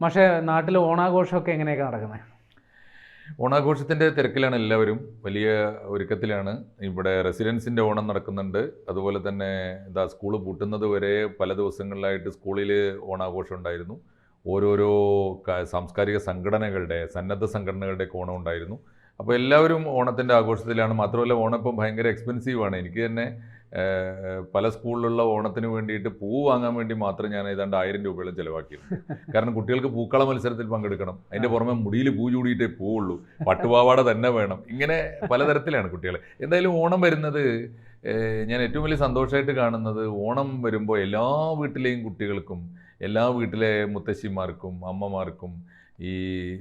പക്ഷേ നാട്ടിൽ ഓണാഘോഷമൊക്കെ എങ്ങനെയൊക്കെ നടക്കുന്നത് ഓണാഘോഷത്തിന്റെ തിരക്കിലാണ് എല്ലാവരും. വലിയ ഒരുക്കത്തിലാണ്. ഇവിടെ റെസിഡൻസിന്റെ ഓണം നടക്കുന്നുണ്ട്. അതുപോലെ തന്നെ ഇതാ സ്കൂൾ പൂട്ടുന്നത് വരെ പല ദിവസങ്ങളിലായിട്ട് സ്കൂളിൽ ഓണാഘോഷം ഉണ്ടായിരുന്നു. ഓരോരോ സാംസ്കാരിക സംഘടനകളുടെ സന്നദ്ധ സംഘടനകളുടെയൊക്കെ ഓണം ഉണ്ടായിരുന്നു. അപ്പോൾ എല്ലാവരും ഓണത്തിന്റെ ആഘോഷത്തിലാണ്. മാത്രമല്ല ഓണം ഇപ്പം ഭയങ്കര എക്സ്പെൻസീവാണ് എനിക്ക് തന്നെ പല സ്കൂളിലുള്ള ഓണത്തിന് വേണ്ടിയിട്ട് പൂ വാങ്ങാൻ വേണ്ടി മാത്രം ഞാൻ ഏതാണ്ട് ആയിരം രൂപയോളം ചിലവാക്കിയിരുന്നു കാരണം കുട്ടികൾക്ക് പൂക്കള മത്സരത്തിൽ പങ്കെടുക്കണം. അതിന്റെ പുറമെ മുടിയിൽ പൂ ചൂടിയിട്ടേ പോവുള്ളൂ. പട്ടുപാവാട തന്നെ വേണം. ഇങ്ങനെ പലതരത്തിലാണ് കുട്ടികൾ എന്തായാലും ഓണം വരുന്നത് ഞാൻ ഏറ്റവും വലിയ സന്തോഷമായിട്ട് കാണുന്നത് ഓണം വരുമ്പോൾ എല്ലാ വീട്ടിലെയും കുട്ടികൾക്കും എല്ലാ വീട്ടിലെ മുത്തശ്ശിമാർക്കും അമ്മമാർക്കും ഈ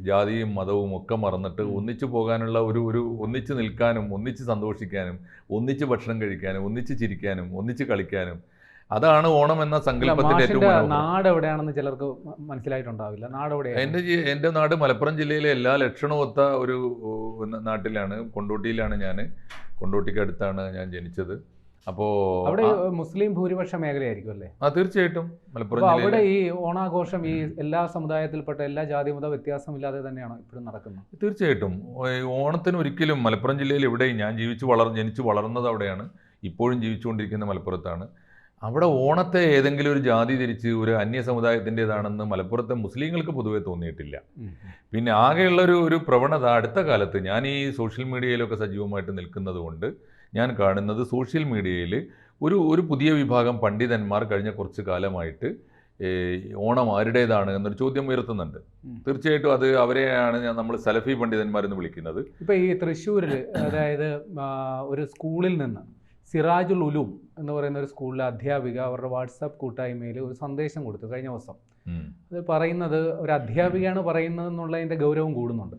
ജാതിയും മതവും ഒക്കെ മറന്നിട്ട് ഒന്നിച്ചു പോകാനുള്ള ഒരു ഒരു ഒന്നിച്ച് നിൽക്കാനും ഒന്നിച്ച് സന്തോഷിക്കാനും ഒന്നിച്ച് ഭക്ഷണം കഴിക്കാനും ഒന്നിച്ച് ചിരിക്കാനും ഒന്നിച്ച് കളിക്കാനും അതാണ് ഓണം എന്ന സങ്കല്പത്തിന്റെ ഏറ്റവും നാട് എവിടെയാണെന്ന് ചിലർക്ക് മനസ്സിലായിട്ടുണ്ടാവില്ല. നാട് എന്റെ എന്റെ എന്റെ നാട് മലപ്പുറം ജില്ലയിലെ എല്ലാ ലക്ഷണമൊത്ത ഒരു നാട്ടിലാണ്. കൊണ്ടോട്ടിയിലാണ് ഞാൻ കൊണ്ടോട്ടിക്ക് അടുത്താണ് ഞാൻ ജനിച്ചത്. അപ്പോൾ അവിടെ മുസ്ലിം ഭൂരിപക്ഷ മേഖലയായിരിക്കും അല്ലേ? ആ തീർച്ചയായിട്ടും. മലപ്പുറം അപ്പൊ അവിടെ ഈ ഓണാഘോഷം ഈ എല്ലാ സമുദായത്തിൽപ്പെട്ട എല്ലാ ജാതി മത വ്യത്യാസമില്ലാതെ തന്നെയാണ് ഇപ്പോഴും നടക്കുന്നത്. തീർച്ചയായിട്ടും. ഓണത്തിന് ഒരിക്കലും മലപ്പുറം ജില്ലയിൽ എവിടെയും ഞാൻ ജീവിച്ചു വളർ ജനിച്ചു വളർന്നത് അവിടെയാണ്. ഇപ്പോഴും ജീവിച്ചുകൊണ്ടിരിക്കുന്ന മലപ്പുറത്താണ്. അവിടെ ഓണത്തെ ഏതെങ്കിലും ഒരു ജാതി തിരിച്ച് ഒരു അന്യ സമുദായത്തിന്റെതാണെന്ന് മലപ്പുറത്തെ മുസ്ലിങ്ങൾക്ക് പൊതുവെ തോന്നിയിട്ടില്ല. പിന്നെ ആകെയുള്ള ഒരു ഒരു പ്രവണത അടുത്ത കാലത്ത് ഞാൻ ഈ സോഷ്യൽ മീഡിയയിലൊക്കെ സജീവമായിട്ട് നിൽക്കുന്നത് കൊണ്ട് ഞാൻ കാണുന്നത് സോഷ്യൽ മീഡിയയിൽ ഒരു ഒരു പുതിയ വിഭാഗം പണ്ഡിതന്മാർ കഴിഞ്ഞ കുറച്ച് കാലമായിട്ട് ഓണം ആരുടേതാണ് എന്നൊരു ചോദ്യം ഉയർത്തുന്നുണ്ട്. തീർച്ചയായിട്ടും അത് അവരെയാണ് ഞാൻ നമ്മൾ സലഫി പണ്ഡിതന്മാരെന്ന് വിളിക്കുന്നത്. ഇപ്പൊ ഈ തൃശ്ശൂരിൽ അതായത് ഒരു സ്കൂളിൽ നിന്ന് സിറാജുൽ ഉലൂം എന്ന് പറയുന്ന ഒരു സ്കൂളിലെ അധ്യാപിക അവരുടെ വാട്സാപ്പ് കൂട്ടായ്മയിൽ ഒരു സന്ദേശം കൊടുത്തു കഴിഞ്ഞ ദിവസം. അത് പറയുന്നത് ഒരു അധ്യാപികയാണ് പറയുന്നത് എന്നുള്ളതിന്റെ ഗൗരവം കൂടുന്നുണ്ട്.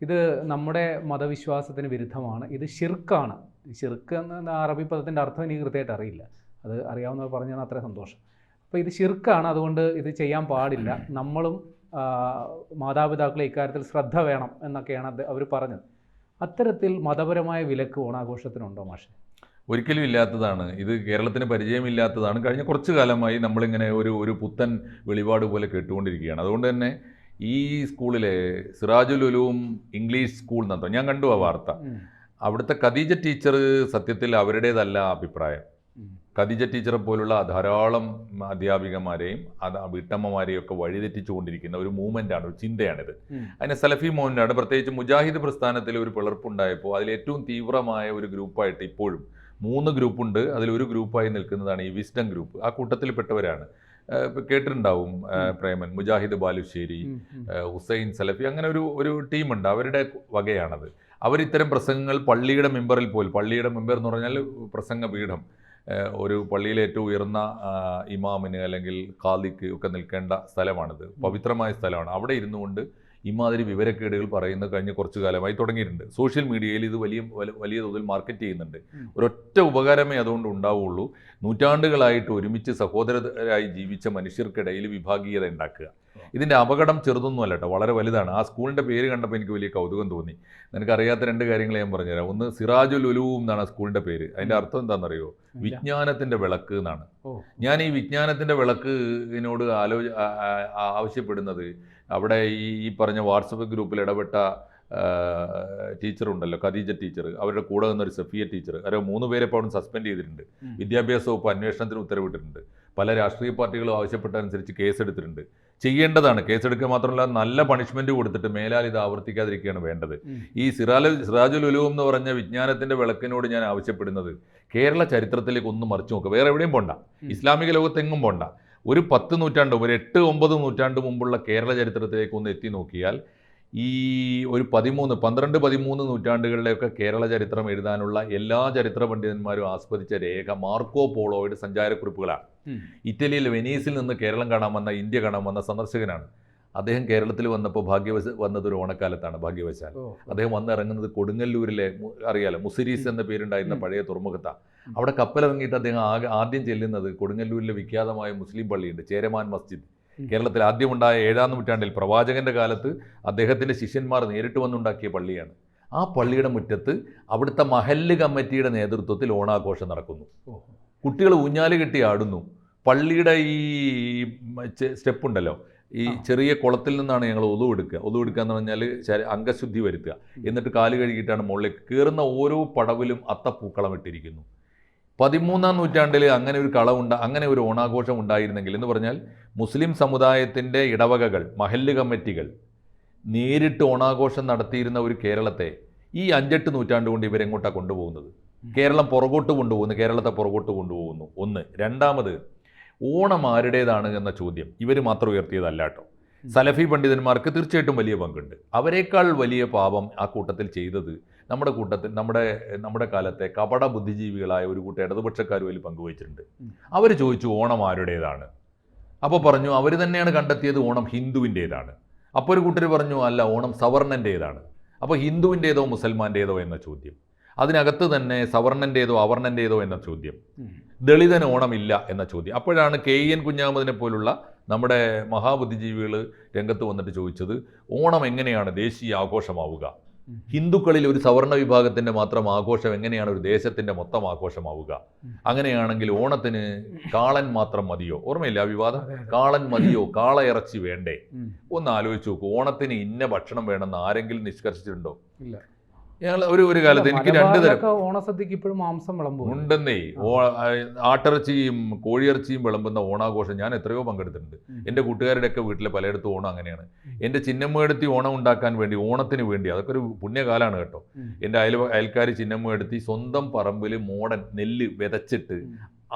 ഇത് നമ്മുടെ മതവിശ്വാസത്തിന് വിരുദ്ധമാണ്. ഇത് ഷിർക്കാണ് ഷിർക്ക് എന്ന അറബി പദത്തിന്റെ അർത്ഥം എനിക്ക് കൃത്യമായിട്ട് അറിയില്ല. അത് അറിയാവുന്നവർ പറഞ്ഞാൽ അത്ര സന്തോഷം. അപ്പോൾ ഇത് ഷിർക്കാണ് അതുകൊണ്ട് ഇത് ചെയ്യാൻ പാടില്ല. നമ്മളും മാതാപിതാക്കളെ ഇക്കാര്യത്തിൽ ശ്രദ്ധ വേണം എന്നൊക്കെയാണ് അവർ പറഞ്ഞത്. അത്തരത്തിൽ മതപരമായ വിലക്ക് ഓണാഘോഷത്തിനുണ്ടോ മാഷെ? ഒരിക്കലും ഇല്ലാത്തതാണ്. ഇത് കേരളത്തിന് പരിചയമില്ലാത്തതാണ്. കഴിഞ്ഞ കുറച്ച് കാലമായി നമ്മളിങ്ങനെ ഒരു ഒരു പുത്തൻ വെളിപാട് പോലെ കേട്ടുകൊണ്ടിരിക്കുകയാണ്. അതുകൊണ്ട് തന്നെ ഈ സ്കൂളിലെ സിറാജുൽ ഉലൂം ഇംഗ്ലീഷ് സ്കൂൾ എന്നോ ഞാൻ കണ്ടു ആ വാർത്ത. അവിടുത്തെ ഖദീജ ടീച്ചർ സത്യത്തിൽ അവരുടേതല്ല അഭിപ്രായം. കദീജ ഖദീജ ടീച്ചറെ പോലുള്ള ധാരാളം അധ്യാപികമാരെയും അത് വീട്ടമ്മമാരെയും ഒക്കെ വഴിതെറ്റിച്ചുകൊണ്ടിരിക്കുന്ന ഒരു മൂവ്മെന്റാണ് ഒരു ചിന്തയാണിത്. അതിന് സലഫി മോഹനാണ്. പ്രത്യേകിച്ച് മുജാഹിദ് പ്രസ്ഥാനത്തിൽ ഒരു പിളർപ്പുണ്ടായപ്പോൾ അതിൽ ഏറ്റവും തീവ്രമായ ഒരു ഗ്രൂപ്പായിട്ട് ഇപ്പോഴും മൂന്ന് ഗ്രൂപ്പുണ്ട്. അതിലൊരു ഗ്രൂപ്പായി നിൽക്കുന്നതാണ് ഈ വിസ്ഡം ഗ്രൂപ്പ്. ആ കൂട്ടത്തിൽപ്പെട്ടവരാണ്. കേട്ടിട്ടുണ്ടാവും പ്രേമൻ മുജാഹിദ് ബാലുശ്ശേരി ഹുസൈൻ സലഫി അങ്ങനെ ഒരു ഒരു ടീമുണ്ട്. അവരുടെ വകയാണത്. അവരിത്തരം പ്രസംഗങ്ങൾ പള്ളിയുടെ മെമ്പറിൽ പോയി. പള്ളിയുടെ മെമ്പർ എന്ന് പറഞ്ഞാൽ പ്രസംഗ പീഠം ഒരു പള്ളിയിലെ ഏറ്റവും ഉയർന്ന ഇമാമിന് അല്ലെങ്കിൽ ഖാദിക്ക് ഒക്കെ നിൽക്കേണ്ട സ്ഥലമാണിത്. പവിത്രമായ സ്ഥലമാണ്. അവിടെ ഇരുന്നു കൊണ്ട് ഇമാതിരി വിവരക്കേടുകൾ പറയുന്നത് കഴിഞ്ഞ കുറച്ചു കാലമായി തുടങ്ങിയിട്ടുണ്ട്. സോഷ്യൽ മീഡിയയിൽ ഇത് വലിയ വല- വലിയ തോതിൽ മാർക്കറ്റ് ചെയ്യുന്നുണ്ട്. ഒരൊറ്റ ഉപകാരമേ അതുകൊണ്ട് ഉണ്ടാവുള്ളൂ. നൂറ്റാണ്ടുകളായിട്ട് ഒരുമിച്ച് സഹോദരരായി ജീവിച്ച മനുഷ്യർക്കിടയിൽ വിഭാഗീയത ഉണ്ടാക്കുക. ഇതിന്റെ അപകടം ചെറുതൊന്നുമല്ല കേട്ടോ വളരെ വലുതാണ്. ആ സ്കൂളിന്റെ പേര് കണ്ടപ്പോൾ എനിക്ക് വലിയ കൗതുകം തോന്നി. നിനക്കറിയാത്ത രണ്ട് കാര്യങ്ങൾ ഞാൻ പറഞ്ഞുതരാം. ഒന്ന് സിറാജുൽ ഉലുവും എന്നാണ് സ്കൂളിന്റെ പേര്. അതിന്റെ അർത്ഥം എന്താണെന്നറിയോ. വിജ്ഞാനത്തിന്റെ വിളക്ക് എന്നാണ്. ഞാൻ ഈ വിജ്ഞാനത്തിന്റെ വിളക്കിനോട് ഇതിനോട് ആലോച ആവശ്യപ്പെടുന്നത് അവിടെ ഈ ഈ പറഞ്ഞ വാട്സപ്പ് ഗ്രൂപ്പിൽ ഇടപെട്ട ടീച്ചറുണ്ടല്ലോ ഖദീജ ടീച്ചർ അവരുടെ കൂടെ നിന്നൊരു സഫിയ ടീച്ചർ അവരെ മൂന്ന് പേരെ ഇപ്പോൾ സസ്പെൻഡ് ചെയ്തിട്ടുണ്ട്. വിദ്യാഭ്യാസ വകുപ്പ് അന്വേഷണത്തിന് ഉത്തരവിട്ടിട്ടുണ്ട്. പല രാഷ്ട്രീയ പാർട്ടികളും ആവശ്യപ്പെട്ടതനുസരിച്ച് കേസെടുത്തിട്ടുണ്ട്. ചെയ്യേണ്ടതാണ്. കേസെടുക്കുക മാത്രമല്ല നല്ല പണിഷ്മെന്റ് കൊടുത്തിട്ട് മേലാൽ ഇത് ആവർത്തിക്കാതിരിക്കുകയാണ് വേണ്ടത്. ഈ സിറാല സിറാജുൽ ഉലൂം എന്ന് പറഞ്ഞ വിജ്ഞാനത്തിന്റെ വിളക്കിനോട് ഞാൻ ആവശ്യപ്പെടുന്നത് കേരള ചരിത്രത്തിലേക്ക് ഒന്ന് മറിച്ചു നോക്കുക വേറെ എവിടെയും പോണ്ട. ഇസ്ലാമിക ലോകത്തെങ്ങും പോണ്ട. ഒരു പത്ത് നൂറ്റാണ്ട് ഒരു എട്ട് ഒമ്പത് നൂറ്റാണ്ട് മുമ്പുള്ള കേരള ചരിത്രത്തിലേക്ക് ഒന്ന് എത്തി നോക്കിയാൽ ഈ ഒരു പതിമൂന്ന് പന്ത്രണ്ട് പതിമൂന്ന് നൂറ്റാണ്ടുകളിലെയൊക്കെ കേരള ചരിത്രം എഴുതാനുള്ള എല്ലാ ചരിത്ര പണ്ഡിതന്മാരും ആസ്വദിച്ച രേഖ മാർക്കോ പോളോയുടെ സഞ്ചാരക്കുറിപ്പുകളാണ്. ഇറ്റലിയിൽ വെനീസിൽ നിന്ന് കേരളം കാണാൻ വന്ന ഇന്ത്യ കാണാൻ വന്ന സന്ദർശകനാണ് അദ്ദേഹം കേരളത്തിൽ വന്നപ്പോൾ ഭാഗ്യവശ വന്നത് ഒരു ഓണക്കാലത്താണ് ഭാഗ്യവശാൽ അദ്ദേഹം വന്നിറങ്ങുന്നത് കൊടുങ്ങല്ലൂരിലെ അറിയാലോ മുസിരീസ് എന്ന പേരുണ്ടായിരുന്ന. പഴയ തുറമുഖത്താണ് അവിടെ കപ്പലിറങ്ങിയിട്ട് അദ്ദേഹം ആദ്യം ചെല്ലുന്നത് കൊടുങ്ങല്ലൂരിലെ വിഖ്യാതമായ മുസ്ലിം പള്ളിയുണ്ട് ചേരമാൻ മസ്ജിദ്. കേരളത്തിൽ ആദ്യമുണ്ടായ ഏഴാം നൂറ്റാണ്ടിൽ പ്രവാചകന്റെ കാലത്ത് അദ്ദേഹത്തിന്റെ ശിഷ്യന്മാർ നേരിട്ട് വന്നുണ്ടാക്കിയ പള്ളിയാണ്. ആ പള്ളിയുടെ മുറ്റത്ത് അവിടുത്തെ മഹല്ല് കമ്മിറ്റിയുടെ നേതൃത്വത്തിൽ ഓണാഘോഷം നടക്കുന്നു. കുട്ടികൾ ഊഞ്ഞാൽ കെട്ടി ആടുന്നു. പള്ളിയുടെ ഈ സ്റ്റെപ്പ് ഉണ്ടല്ലോ. ഈ ചെറിയ കുളത്തിൽ നിന്നാണ് ഞങ്ങൾ ഒതു എടുക്കുക ഒതു എടുക്കുക എന്ന് പറഞ്ഞാൽ അംഗശുദ്ധി വരുത്തുക. എന്നിട്ട് കാൽ കഴുകിയിട്ടാണ് മുകളിലേക്ക് കയറുന്ന ഓരോ പടവിലും അത്തപ്പൂക്കളം ഇട്ടിരിക്കുന്നു. പതിമൂന്നാം നൂറ്റാണ്ടിൽ അങ്ങനെ ഒരു കളവുണ്ട അങ്ങനെ ഒരു ഓണാഘോഷം ഉണ്ടായിരുന്നെങ്കിൽ എന്ന് പറഞ്ഞാൽ മുസ്ലിം സമുദായത്തിന്റെ ഇടവകകൾ മഹല്ല് കമ്മിറ്റികൾ നേരിട്ട് ഓണാഘോഷം നടത്തിയിരുന്ന ഒരു കേരളത്തെ ഈ അഞ്ചെട്ട് നൂറ്റാണ്ട് കൊണ്ട് ഇവരെങ്ങോട്ടാണ് കൊണ്ടുപോകുന്നത്? കേരളം പുറകോട്ട് കൊണ്ടുപോകുന്നു കേരളത്തെ പുറകോട്ട് കൊണ്ടുപോകുന്നു. ഒന്ന്. രണ്ടാമത് ഓണം ആരുടേതാണ് എന്ന ചോദ്യം. ഇവർ മാത്രം ഉയർത്തിയതല്ല കേട്ടോ. സലഫി പണ്ഡിതന്മാർക്ക് തീർച്ചയായിട്ടും വലിയ പങ്കുണ്ട്. അവരെക്കാൾ വലിയ പാപം ആ കൂട്ടത്തിൽ ചെയ്തത് നമ്മുടെ കൂട്ടത്തിൽ നമ്മുടെ നമ്മുടെ കാലത്തെ കപട ബുദ്ധിജീവികളായ ഒരു കൂട്ടം ഇടതുപക്ഷക്കാർ വലിയ പങ്കുവച്ചിട്ടുണ്ട്. അവർ ചോദിച്ചു ഓണം ആരുടേതാണ്? അപ്പോൾ പറഞ്ഞു അവർ തന്നെയാണ് കണ്ടെത്തിയത് ഓണം ഹിന്ദുവിന്റേതാണ് അപ്പോൾ ഒരു കൂട്ടർ പറഞ്ഞു അല്ല ഓണം സവർണന്റേതാണ് അപ്പോൾ ഹിന്ദുവിന്റേതോ മുസൽമാന്റേതോ എന്ന ചോദ്യം. അതിനകത്ത് തന്നെ സവർണന്റേതോ അവർണന്റേതോ എന്ന ചോദ്യം. ദളിതൻ ദളിതന് ഓണമില്ല എന്ന ചോദ്യം. അപ്പോഴാണ് കെ എൻ കുഞ്ഞാമതിനെ പോലുള്ള നമ്മുടെ മഹാബുദ്ധിജീവികൾ രംഗത്ത് വന്നിട്ട് ചോദിച്ചത് ഓണം എങ്ങനെയാണ് ദേശീയ ആഘോഷമാവുക. ഹിന്ദുക്കളിൽ ഒരു സവർണ വിഭാഗത്തിന്റെ മാത്രം ആഘോഷം എങ്ങനെയാണ് ഒരു ദേശത്തിന്റെ മൊത്തം ആഘോഷമാവുക. അങ്ങനെയാണെങ്കിൽ ഓണത്തിന് കാളൻ മാത്രം മതിയോ? ഓർമ്മയില്ല ആ വിവാദം. കാളൻ മതിയോ? കാള ഇറച്ചി വേണ്ടേ? ഒന്ന് ആലോചിച്ച് നോക്കൂ. ഓണത്തിന് ഇന്ന ഭക്ഷണം വേണമെന്ന് ആരെങ്കിലും നിഷ്കർഷിച്ചിട്ടുണ്ടോ. ഞങ്ങൾ ഒരു ഒരു കാലത്ത് എനിക്ക് രണ്ട് തരം. ഓണസദ്യക്ക് ഇപ്പോഴും മാംസം വിളമ്പും ഉണ്ടെന്നേ ആട്ടിറച്ചിയും കോഴിയിറച്ചിയും വിളമ്പുന്ന ഓണാഘോഷം ഞാൻ എത്രയോ പങ്കെടുത്തിട്ടുണ്ട്. എന്റെ എന്റെ കൂട്ടുകാരുടെയൊക്കെ വീട്ടിലെ പലയിടത്തും ഓണം അങ്ങനെയാണ്. എന്റെ ചിന്നമ്മയെടുത്തി ഓണം ഉണ്ടാക്കാൻ വേണ്ടി ഓണത്തിന് വേണ്ടി അതൊക്കെ ഒരു പുണ്യകാലമാണ് കേട്ടോ. എന്റെ അയൽ അയൽക്കാർ ചിന്നമ്മയെടുത്തി സ്വന്തം പറമ്പിൽ മോടൻ നെല്ല് വിതച്ചിട്ട്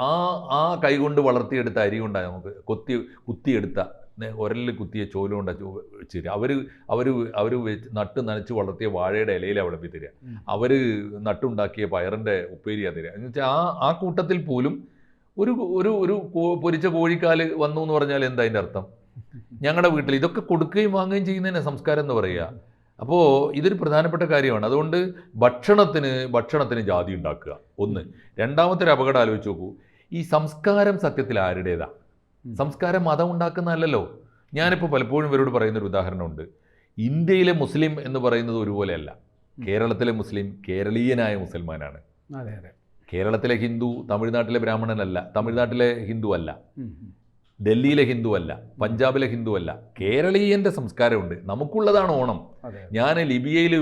ആ ആ കൈകൊണ്ട് വളർത്തിയെടുത്ത അരി കൊണ്ടാണ് നമുക്ക് കൊത്തി കുത്തിയെടുത്ത ഉരലിൽ കുത്തിയ ചോലുകൊണ്ടാ വെച്ചിട്ട് അവർ അവർ അവർ നട്ട് നനച്ച് വളർത്തിയ വാഴയുടെ ഇലയിൽ വിളമ്പി തരിക അവർ അവർ നട്ടുണ്ടാക്കിയ പയറിന്റെ ഉപ്പേരിയാ തരിക. എന്ന് വെച്ചാൽ ആ ആ കൂട്ടത്തിൽ പോലും ഒരു ഒരു ഒരു പൊരിച്ച കോഴിക്കാൽ വന്നു എന്ന് പറഞ്ഞാൽ എന്താ അതിന്റെ അർത്ഥം? ഞങ്ങളുടെ വീട്ടിൽ ഇതൊക്കെ കൊടുക്കുകയും വാങ്ങുകയും ചെയ്യുന്നതിനെ സംസ്കാരം എന്ന് പറയുക. അപ്പോൾ ഇതൊരു പ്രധാനപ്പെട്ട കാര്യമാണ്. അതുകൊണ്ട് ഭക്ഷണത്തിന് ഭക്ഷണത്തിന് ജാതി ഉണ്ടാക്കുക. ഒന്ന്. രണ്ടാമത്തെ ഒരു അപകടം ആലോചിച്ച് നോക്കൂ. ഈ സംസ്കാരം സത്യത്തിൽ ആരുടേതാ? ഉം. സംസ്കാരം മതം ഉണ്ടാക്കുന്നതല്ലല്ലോ. ഞാനിപ്പോൾ പലപ്പോഴും ഇവരോട് പറയുന്നൊരു ഉദാഹരണമുണ്ട്. ഇന്ത്യയിലെ മുസ്ലിം എന്ന് പറയുന്നത് ഒരുപോലെയല്ല. കേരളത്തിലെ മുസ്ലിം കേരളീയനായ മുസൽമാനാണ്. അതെ അതെ. കേരളത്തിലെ ഹിന്ദു തമിഴ്നാട്ടിലെ ബ്രാഹ്മണനല്ല തമിഴ്നാട്ടിലെ ഹിന്ദു അല്ല. ഡൽഹിയിലെ ഹിന്ദു അല്ല പഞ്ചാബിലെ ഹിന്ദു അല്ല. കേരളീയന്റെ സംസ്കാരമുണ്ട്. നമുക്കുള്ളതാണ് ഓണം. ഞാൻ ലിബിയയിൽ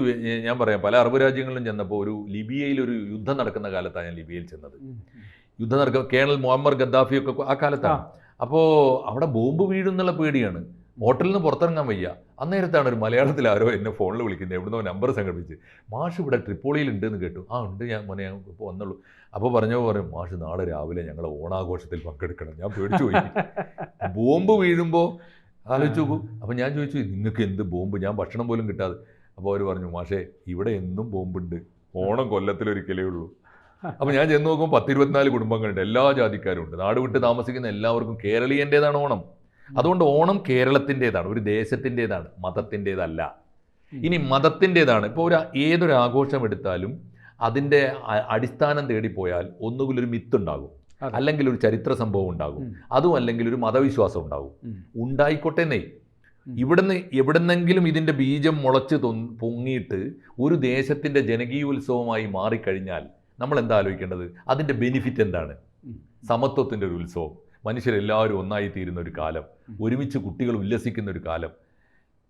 ഞാൻ പറയാം പല അറബ് രാജ്യങ്ങളിലും ചെന്നപ്പോൾ ഒരു ലിബിയയിൽ ഒരു യുദ്ധം നടക്കുന്ന കാലത്താണ് ഞാൻ ലിബിയയിൽ ചെന്നത്. യുദ്ധം നടക്കുക കേണൽ മുഹമ്മദ് ഗദ്ദാഫിയൊക്കെ ആ കാലത്താണ്. അപ്പോൾ അവിടെ ബോംബ് വീഴുന്നുള്ള പേടിയാണ്. ഹോട്ടലിൽ നിന്ന് പുറത്തിറങ്ങാൻ വയ്യ. അന്നേരത്താണ് ഒരു മലയാളത്തിൽ ആരോ എന്നെ ഫോണിൽ വിളിക്കുന്നത് എവിടുന്നോ നമ്പർ സംഘടിപ്പിച്ച്. മാഷ് ഇവിടെ ട്രിപ്പോളിയിൽ ഉണ്ടെന്ന് കേട്ടു. ആ ഉണ്ട് ഞാൻ മോനെ ഞാൻ ഇപ്പോൾ വന്നുള്ളൂ അപ്പോൾ പറഞ്ഞോ പറയും മാഷ് നാളെ രാവിലെ ഞങ്ങൾ ഓണാഘോഷത്തിൽ പങ്കെടുക്കണം. ഞാൻ പേടിച്ചു പോയി. ബോംബ് വീഴുമ്പോൾ ആലോചിച്ചു നോക്കൂ. അപ്പോൾ ഞാൻ ചോദിച്ചു നിങ്ങൾക്ക് എന്ത് ബോംബ്? ഞാൻ ഭക്ഷണം പോലും കിട്ടാതെ. അപ്പോൾ അവർ പറഞ്ഞു മാഷേ ഇവിടെ എന്നും ബോംബുണ്ട്. ഓണം കൊല്ലത്തിലൊരിക്കലേ ഉള്ളൂ. അപ്പോൾ ഞാൻ ചെന്ന് നോക്കുമ്പോൾ പത്തിരുപത്തിനാല് കുടുംബങ്ങളുണ്ട്. എല്ലാ ജാതിക്കാരും ഉണ്ട് നാട് വിട്ട് താമസിക്കുന്ന എല്ലാവർക്കും കേരളീയന്റേതാണ് ഓണം. അതുകൊണ്ട് ഓണം കേരളത്തിന്റെതാണ് ഒരു ദേശത്തിന്റെതാണ് മതത്തിന്റെതല്ല ഇനി മതത്തിന്റെതാണ് ഇപ്പോൾ ഒരു ഏതൊരു ആഘോഷം എടുത്താലും അതിന്റെ അടിസ്ഥാനം തേടിപ്പോയാൽ ഒന്നുകിൽ ഒരു മിത്ത് ഉണ്ടാകും അല്ലെങ്കിൽ ഒരു ചരിത്ര സംഭവം ഉണ്ടാകും. അതും അല്ലെങ്കിൽ ഒരു മതവിശ്വാസം ഉണ്ടാകും. ഉണ്ടായിക്കോട്ടെ നെയ്. ഇവിടുന്ന് എവിടുന്നെങ്കിലും ഇതിന്റെ ബീജം മുളച്ച് തൊ- പൊങ്ങിയിട്ട് ഒരു ദേശത്തിന്റെ ജനകീയോത്സവമായി മാറിക്കഴിഞ്ഞാൽ നമ്മൾ എന്താ ആലോചിക്കേണ്ടത്? അതിന്റെ ബെനിഫിറ്റ് എന്താണ്? സമത്വത്തിന്റെ ഒരു ഉത്സവം. മനുഷ്യരെല്ലാവരും ഒന്നായി തീരുന്ന ഒരു കാലം. ഒരുമിച്ച് കുട്ടികൾ ഉല്ലസിക്കുന്ന ഒരു കാലം.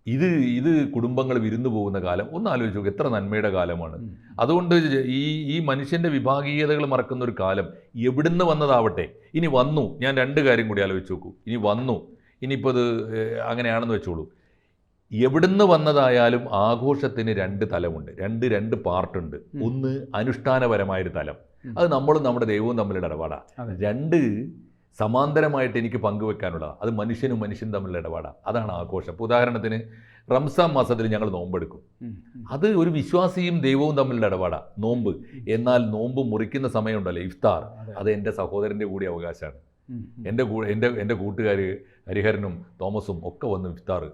ഇത് ഇത് കുടുംബങ്ങൾ വിരുന്നു പോകുന്ന കാലം. ഒന്ന് ആലോചിച്ച് നോക്കുക എത്ര നന്മയുടെ കാലമാണ്. അതുകൊണ്ട് ഈ ഈ മനുഷ്യന്റെ വിഭാഗീയതകൾ മറക്കുന്ന ഒരു കാലം എവിടുന്ന് വന്നതാവട്ടെ? ഇനി വന്നു. ഞാൻ രണ്ട് കാര്യം കൂടി ആലോചിച്ച് നോക്കൂ. ഇനി വന്നു. ഇനിയിപ്പോൾ അത് അങ്ങനെയാണെന്ന് വെച്ചോളൂ. എവിടുന്ന് വന്നതായാലും ആഘോഷത്തിന് രണ്ട് തലമുണ്ട്. രണ്ട് രണ്ട് പാർട്ടുണ്ട്. ഒന്ന് അനുഷ്ഠാനപരമായൊരു തലം. അത് നമ്മളും നമ്മുടെ ദൈവവും തമ്മിലുള്ള ഇടപാടാണ് രണ്ട് സമാന്തരമായിട്ട് എനിക്ക് പങ്കുവെക്കാനുള്ളതാണ് അത് മനുഷ്യനും മനുഷ്യനും തമ്മിലുള്ള ഇടപാടാണ് അതാണ് ആഘോഷം. ഇപ്പോൾ ഉദാഹരണത്തിന് റംസാൻ മാസത്തിൽ ഞങ്ങൾ നോമ്പെടുക്കും. അത് ഒരു വിശ്വാസിയും ദൈവവും തമ്മിലുള്ള ഇടപാടാണ് നോമ്പ്. എന്നാൽ നോമ്പ് മുറിക്കുന്ന സമയമുണ്ടല്ലോ ഇഫ്താർ. അത് എന്റെ സഹോദരന്റെ കൂടി അവകാശമാണ്. എന്റെ എന്റെ എന്റെ കൂട്ടുകാർ ഹരിഹരനും തോമസും ഒക്കെ വന്ന് ഇഫ്താർ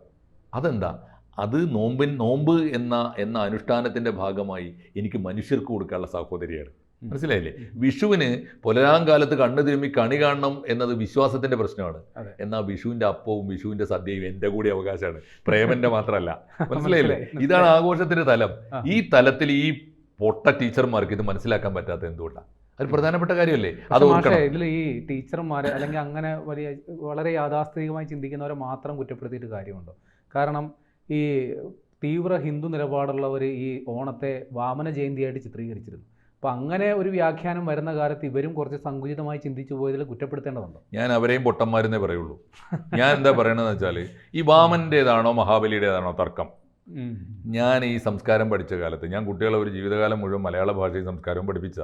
അതെന്താ? അത് നോമ്പിൻ നോമ്പ് എന്ന എന്ന അനുഷ്ഠാനത്തിന്റെ ഭാഗമായി എനിക്ക് മനുഷ്യർക്ക് കൊടുക്കാനുള്ള സഹോദരിയാണ്. മനസ്സിലായില്ലേ? വിഷുവിന് പുലരാം കാലത്ത് കണ്ണു തിരുമ്മി കണി കാണണം എന്നത് വിശ്വാസത്തിന്റെ പ്രശ്നമാണ്. എന്നാൽ വിഷുവിന്റെ അപ്പവും വിഷുവിന്റെ സദ്യയും എന്റെ കൂടി അവകാശമാണ്. പ്രേമന്റെ മാത്രമല്ല. മനസ്സിലായില്ലേ? ഇതാണ് ആഘോഷത്തിന്റെ തലം. ഈ തലത്തിൽ ഈ പൊട്ട ടീച്ചർമാർക്ക് ഇത് മനസ്സിലാക്കാൻ പറ്റാത്ത എന്തുകൊണ്ടാണ് അത് പ്രധാനപ്പെട്ട കാര്യമല്ലേ? അത് ഇതിൽ ഈ ടീച്ചർമാരെ അല്ലെങ്കിൽ അങ്ങനെ വലിയ വളരെ യാഥാസ്ഥിതികമായി ചിന്തിക്കുന്നവരെ മാത്രം കുറ്റപ്പെടുത്തിയിട്ട് കാര്യമുണ്ടോ? കാരണം ഈ തീവ്ര ഹിന്ദു നിലപാടുള്ളവർ ഈ ഓണത്തെ വാമന ജയന്തിയായിട്ട് ചിത്രീകരിച്ചിരുന്നു. അപ്പം അങ്ങനെ ഒരു വ്യാഖ്യാനം വരുന്ന കാലത്ത് ഇവരും കുറച്ച് സങ്കുചിതമായി ചിന്തിച്ചു പോയതിൽ കുറ്റപ്പെടുത്തേണ്ടതുണ്ട്? ഞാൻ അവരെയും പൊട്ടന്മാരെന്നേ പറയുള്ളൂ. ഞാൻ എന്താ പറയണതെന്ന് വെച്ചാൽ ഈ വാമന്റേതാണോ മഹാബലിയുടേതാണോ തർക്കം. ഞാൻ ഈ സംസ്കാരം പഠിച്ച കാലത്ത് ഞാൻ കുട്ടികളെ ഒരു ജീവിതകാലം മുഴുവൻ മലയാള ഭാഷയും സംസ്കാരവും പഠിപ്പിച്ച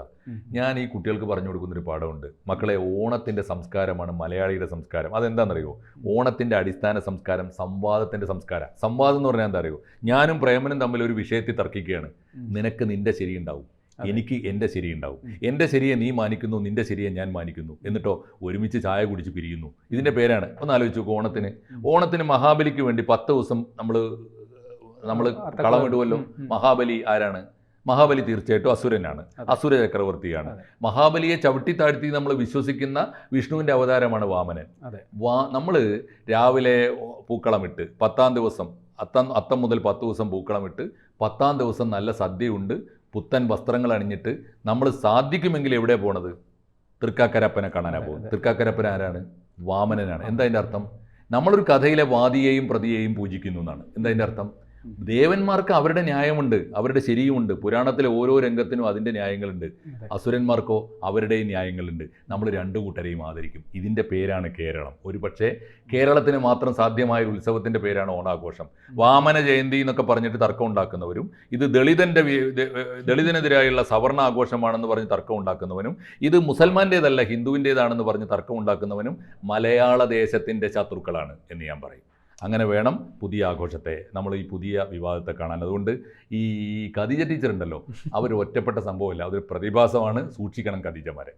ഞാൻ ഈ കുട്ടികൾക്ക് പറഞ്ഞു കൊടുക്കുന്നൊരു പാഠമുണ്ട്. മക്കളെ ഓണത്തിന്റെ സംസ്കാരമാണ് മലയാളിയുടെ സംസ്കാരം. അതെന്താണെന്നറിയോ? ഓണത്തിന്റെ അടിസ്ഥാന സംസ്കാരം സംവാദത്തിന്റെ സംസ്കാരം. സംവാദം എന്ന് പറഞ്ഞാൽ എന്താ അറിയോ ഞാനും പ്രേമനും തമ്മിൽ ഒരു വിഷയത്തിൽ തർക്കിക്കുകയാണ്. നിനക്ക് നിന്റെ ശരിയുണ്ടാവും. എനിക്ക് എന്റെ ശരിയുണ്ടാവും. എന്റെ ശരിയെ നീ മാനിക്കുന്നു നിന്റെ ശരിയെ ഞാൻ മാനിക്കുന്നു. എന്നിട്ടോ ഒരുമിച്ച് ചായ കുടിച്ച് പിരിയുന്നു. ഇതിന്റെ പേരാണ്. ഒന്ന് ആലോചിച്ച് നോക്കൂ ഓണത്തിന്. ഓണത്തിന് മഹാബലിക്ക് വേണ്ടി പത്ത് ദിവസം നമ്മൾ നമ്മൾ കളമിടുമല്ലോ. മഹാബലി ആരാണ്? മഹാബലി തീർച്ചയായിട്ടും അസുരനാണ്. അസുര ചക്രവർത്തിയാണ് മഹാബലിയെ ചവിട്ടി താഴ്ത്തി നമ്മൾ വിശ്വസിക്കുന്ന വിഷ്ണുവിന്റെ അവതാരമാണ് വാമനൻ. വാ നമ്മൾ രാവിലെ പൂക്കളമിട്ട് പത്താം ദിവസം അത്തം അത്തം മുതൽ പത്ത് ദിവസം പൂക്കളമിട്ട് പത്താം ദിവസം നല്ല സദ്യയുണ്ട്. പുത്തൻ വസ്ത്രങ്ങൾ അണിഞ്ഞിട്ട് നമ്മൾ സാധിക്കുമെങ്കിൽ എവിടെ പോണത്? തൃക്കാക്കരപ്പനെ കാണാനാണ് പോകുന്നത്. തൃക്കാക്കരപ്പൻ ആരാണ്? വാമനനാണ്. എന്താ അതിന്റെ അർത്ഥം? നമ്മളൊരു കഥയിലെ വാദിയെയും പ്രതിയെയും പൂജിക്കുന്നു എന്നാണ്. എന്താ അതിന്റെ അർത്ഥം? ദേവന്മാർക്ക് അവരുടെ ന്യായമുണ്ട് അവരുടെ ശരിയുമുണ്ട്. പുരാണത്തിലെ ഓരോ രംഗത്തിനും അതിന്റെ ന്യായങ്ങളുണ്ട്. അസുരന്മാർക്കോ അവരുടെയും ന്യായങ്ങളുണ്ട്. നമ്മൾ രണ്ടു കൂട്ടരെയും ആദരിക്കും. ഇതിന്റെ പേരാണ് കേരളം. ഒരു പക്ഷേ കേരളത്തിന് മാത്രം സാധ്യമായ ഒരു ഉത്സവത്തിന്റെ പേരാണ് ഓണാഘോഷം. വാമന ജയന്തി എന്നൊക്കെ പറഞ്ഞിട്ട് തർക്കം ഉണ്ടാക്കുന്നവരും ഇത് ദളിതന്റെ ദളിതനെതിരായുള്ള സവർണ ആഘോഷമാണെന്ന് പറഞ്ഞ് തർക്കം ഉണ്ടാക്കുന്നവനും ഇത് മുസൽമാന്റേതല്ല ഹിന്ദുവിന്റേതാണെന്ന് പറഞ്ഞ് തർക്കം ഉണ്ടാക്കുന്നവനും മലയാള ദേശത്തിന്റെ ശത്രുക്കളാണ് എന്ന് ഞാൻ പറയും. അങ്ങനെ വേണം പുതിയ ആഘോഷത്തെ. നമ്മൾ ഈ പുതിയ വിവാദത്തെ കാണാൻ. അതുകൊണ്ട് ഈ ഖദീജ ടീച്ചർ ഉണ്ടല്ലോ അവർ ഒറ്റപ്പെട്ട സംഭവമല്ല അതൊരു പ്രതിഭാസമാണ് സൂക്ഷിക്കണം ഖദീജമാരെ.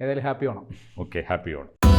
ഏതായാലും happy Onam. Okay happy Onam.